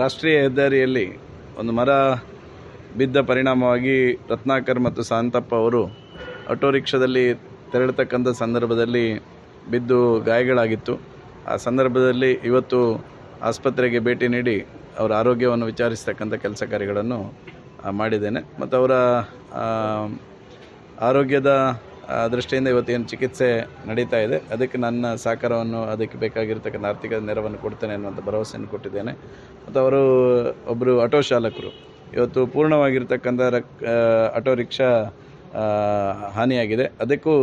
ರಾಷ್ಟ್ರೀಯ ಹೆದ್ದಾರಿಯಲ್ಲಿ ಒಂದು ಮರ ಬಿದ್ದ ಪರಿಣಾಮವಾಗಿ ರತ್ನಾಕರ್ ಮತ್ತು ಶಾಂತಪ್ಪ ಅವರು ಆಟೋ ರಿಕ್ಷಾದಲ್ಲಿ ತೆರಳತಕ್ಕಂಥ ಸಂದರ್ಭದಲ್ಲಿ ಬಿದ್ದು ಗಾಯಗಳಾಗಿತ್ತು. ಆ ಸಂದರ್ಭದಲ್ಲಿ ಇವತ್ತು ಆಸ್ಪತ್ರೆಗೆ ಭೇಟಿ ನೀಡಿ ಅವರ ಆರೋಗ್ಯವನ್ನು ವಿಚಾರಿಸ್ತಕ್ಕಂಥ ಕೆಲಸ ಕಾರ್ಯಗಳನ್ನು ಮಾಡಿದ್ದೇನೆ. ಮತ್ತು ಅವರ ಆರೋಗ್ಯದ ದೃಷ್ಟಿಯಿಂದ ಇವತ್ತೇನು ಚಿಕಿತ್ಸೆ ನಡೀತಾ ಇದೆ. ಅದಕ್ಕೆ ನನ್ನ ಸಹಕಾರವನ್ನು ಅದಕ್ಕೆ ಬೇಕಾಗಿರ್ತಕ್ಕಂಥ ಆರ್ಥಿಕ ನೆರವನ್ನು ಕೊಡ್ತೇನೆ ಅನ್ನುವಂಥ ಭರವಸೆಯನ್ನು ಕೊಟ್ಟಿದ್ದೇನೆ. ಮತ್ತು ಅವರು ಒಬ್ಬರು ಆಟೋ ಚಾಲಕರು. ಇವತ್ತು ಪೂರ್ಣವಾಗಿರ್ತಕ್ಕಂಥ ರಕ್ ಆಟೋ ರಿಕ್ಷಾ ಹಾನಿಯಾಗಿದೆ. ಅದಕ್ಕೂ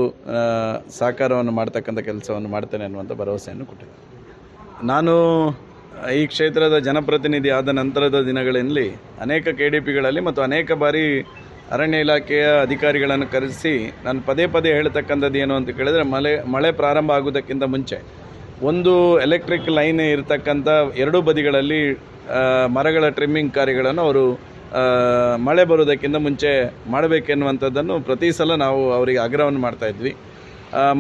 ಸಹಕಾರವನ್ನು ಮಾಡ್ತಕ್ಕಂಥ ಕೆಲಸವನ್ನು ಮಾಡ್ತೇನೆ ಅನ್ನುವಂಥ ಭರವಸೆಯನ್ನು ಕೊಟ್ಟಿದ್ದೆ ನಾನು ಈ ಕ್ಷೇತ್ರದ ಜನಪ್ರತಿನಿಧಿ ಆದ ನಂತರದ ದಿನಗಳಲ್ಲಿ ಅನೇಕ ಕೆ ಡಿ ಪಿಗಳಲ್ಲಿ ಮತ್ತು ಅನೇಕ ಬಾರಿ ಅರಣ್ಯ ಇಲಾಖೆಯ ಅಧಿಕಾರಿಗಳನ್ನು ಕರೆಸಿ ನಾನು ಪದೇ ಪದೇ ಹೇಳ್ತಕ್ಕಂಥದ್ದು ಏನು ಅಂತ ಕೇಳಿದರೆ ಮಳೆ ಮಳೆ ಪ್ರಾರಂಭ ಆಗುವುದಕ್ಕಿಂತ ಮುಂಚೆ ಒಂದು ಎಲೆಕ್ಟ್ರಿಕ್ ಲೈನ್ ಇರತಕ್ಕಂಥ ಎರಡೂ ಬದಿಗಳಲ್ಲಿ ಮರಗಳ ಟ್ರಿಮ್ಮಿಂಗ್ ಕಾರ್ಯಗಳನ್ನು ಅವರು ಮಳೆ ಬರುವುದಕ್ಕಿಂತ ಮುಂಚೆ ಮಾಡಬೇಕೆನ್ನುವಂಥದ್ದನ್ನು ಪ್ರತಿ ಸಲ ನಾವು ಅವರಿಗೆ ಆಗ್ರಹವನ್ನು ಮಾಡ್ತಾ ಇದ್ವಿ. ಆ,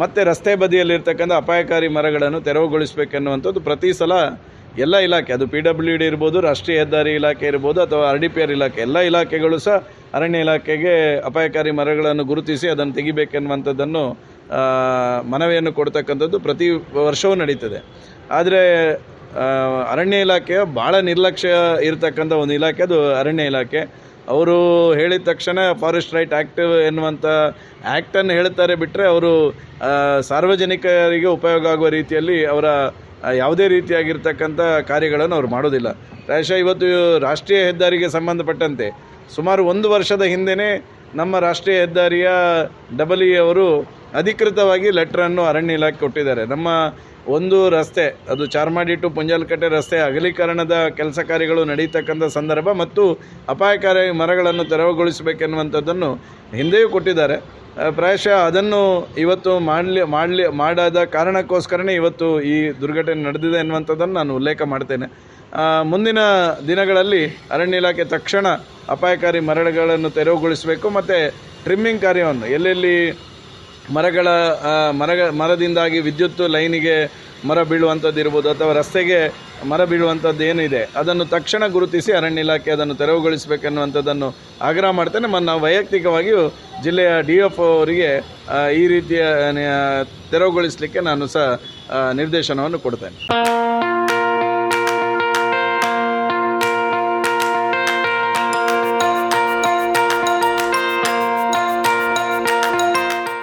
ಮತ್ತೆ ರಸ್ತೆ ಬದಿಯಲ್ಲಿರ್ತಕ್ಕಂಥ ಅಪಾಯಕಾರಿ ಮರಗಳನ್ನು ತೆರವುಗೊಳಿಸಬೇಕೆನ್ನುವಂಥದ್ದು ಪ್ರತಿ ಸಲ ಎಲ್ಲ ಇಲಾಖೆ, ಅದು ಪಿ ಡಬ್ಲ್ಯೂ ಡಿ ಇರ್ಬೋದು, ರಾಷ್ಟ್ರೀಯ ಹೆದ್ದಾರಿ ಇಲಾಖೆ ಇರ್ಬೋದು, ಅಥವಾ ಆರ್ ಡಿ ಪಿ ಆರ್ ಇಲಾಖೆ, ಎಲ್ಲ ಇಲಾಖೆಗಳು ಸಹ ಅರಣ್ಯ ಇಲಾಖೆಗೆ ಅಪಾಯಕಾರಿ ಮರಗಳನ್ನು ಗುರುತಿಸಿ ಅದನ್ನು ತೆಗಿಬೇಕೆನ್ನುವಂಥದ್ದನ್ನು ಮನವಿಯನ್ನು ಕೊಡ್ತಕ್ಕಂಥದ್ದು ಪ್ರತಿ ವರ್ಷವೂ ನಡೀತದೆ. ಆದರೆ ಅರಣ್ಯ ಇಲಾಖೆಯ ಭಾಳ ನಿರ್ಲಕ್ಷ್ಯ ಇರತಕ್ಕಂಥ ಒಂದು ಇಲಾಖೆ, ಅದು ಅರಣ್ಯ ಇಲಾಖೆ. ಅವರು ಹೇಳಿದ ತಕ್ಷಣ ಫಾರೆಸ್ಟ್ ರೈಟ್ ಆ್ಯಕ್ಟ್ ಎನ್ನುವಂಥ ಆ್ಯಕ್ಟನ್ನು ಹೇಳ್ತಾರೆ ಬಿಟ್ಟರೆ ಅವರು ಸಾರ್ವಜನಿಕರಿಗೆ ಉಪಯೋಗ ಆಗುವ ರೀತಿಯಲ್ಲಿ ಅವರ ಯಾವುದೇ ರೀತಿಯಾಗಿರ್ತಕ್ಕಂಥ ಕಾರ್ಯಗಳನ್ನು ಅವರು ಮಾಡೋದಿಲ್ಲ. ಪ್ರಾಯಶಃ ಇವತ್ತು ರಾಷ್ಟ್ರೀಯ ಹೆದ್ದಾರಿಗೆ ಸಂಬಂಧಪಟ್ಟಂತೆ ಸುಮಾರು ಒಂದು ವರ್ಷದ ಹಿಂದೆಯೇ ನಮ್ಮ ರಾಷ್ಟ್ರೀಯ ಹೆದ್ದಾರಿಯ ಡಬಲ್ ಇ ಅವರು ಅಧಿಕೃತವಾಗಿ ಲೆಟ್ರನ್ನು ಅರಣ್ಯ ಇಲಾಖೆ ಕೊಟ್ಟಿದ್ದಾರೆ. ನಮ್ಮ ಒಂದು ರಸ್ತೆ, ಅದು ಚಾರ್ಮಾಡಿ ಟು ಪುಂಜಲ್ಕಟ್ಟೆ ರಸ್ತೆ ಅಗಲೀಕರಣದ ಕೆಲಸ ಕಾರ್ಯಗಳು ನಡೀತಕ್ಕಂಥ ಸಂದರ್ಭ ಮತ್ತು ಅಪಾಯಕಾರಿ ಮರಗಳನ್ನು ತೆರವುಗೊಳಿಸಬೇಕೆನ್ನುವಂಥದ್ದನ್ನು ಹಿಂದೆಯೂ ಕೊಟ್ಟಿದ್ದಾರೆ. ಪ್ರಾಯಶಃ ಅದನ್ನು ಇವತ್ತು ಮಾಡಲಿ ಮಾಡಲಿ, ಮಾಡದ ಕಾರಣಕ್ಕೋಸ್ಕರನೇ ಇವತ್ತು ಈ ದುರ್ಘಟನೆ ನಡೆದಿದೆ ಎನ್ನುವಂಥದ್ದನ್ನು ನಾನು ಉಲ್ಲೇಖ ಮಾಡ್ತೇನೆ. ಮುಂದಿನ ದಿನಗಳಲ್ಲಿ ಅರಣ್ಯ ಇಲಾಖೆ ತಕ್ಷಣ ಅಪಾಯಕಾರಿ ಮರಗಳನ್ನು ತೆರವುಗೊಳಿಸಬೇಕು, ಮತ್ತು ಟ್ರಿಮ್ಮಿಂಗ್ ಕಾರ್ಯವನ್ನು ಎಲ್ಲೆಲ್ಲಿ ಮರಗಳ ಮರ ಮರದಿಂದಾಗಿ ವಿದ್ಯುತ್ ಲೈನಿಗೆ ಮರ ಬೀಳುವಂಥದ್ದು ಇರ್ಬೋದು ಅಥವಾ ರಸ್ತೆಗೆ ಮರ ಬೀಳುವಂಥದ್ದು ಏನಿದೆ ಅದನ್ನು ತಕ್ಷಣ ಗುರುತಿಸಿ ಅರಣ್ಯ ಇಲಾಖೆ ಅದನ್ನು ತೆರವುಗೊಳಿಸಬೇಕನ್ನುವಂಥದ್ದನ್ನು ಆಗ್ರಹ ಮಾಡ್ತೇನೆ. ಮತ್ತು ನಾವು ವೈಯಕ್ತಿಕವಾಗಿಯೂ ಜಿಲ್ಲೆಯ ಡಿ ಎಫ್ ಅವರಿಗೆ ಈ ರೀತಿಯ ತೆರವುಗೊಳಿಸಲಿಕ್ಕೆ ನಾನು ಸಹ ನಿರ್ದೇಶನವನ್ನು ಕೊಡ್ತೇನೆ.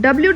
W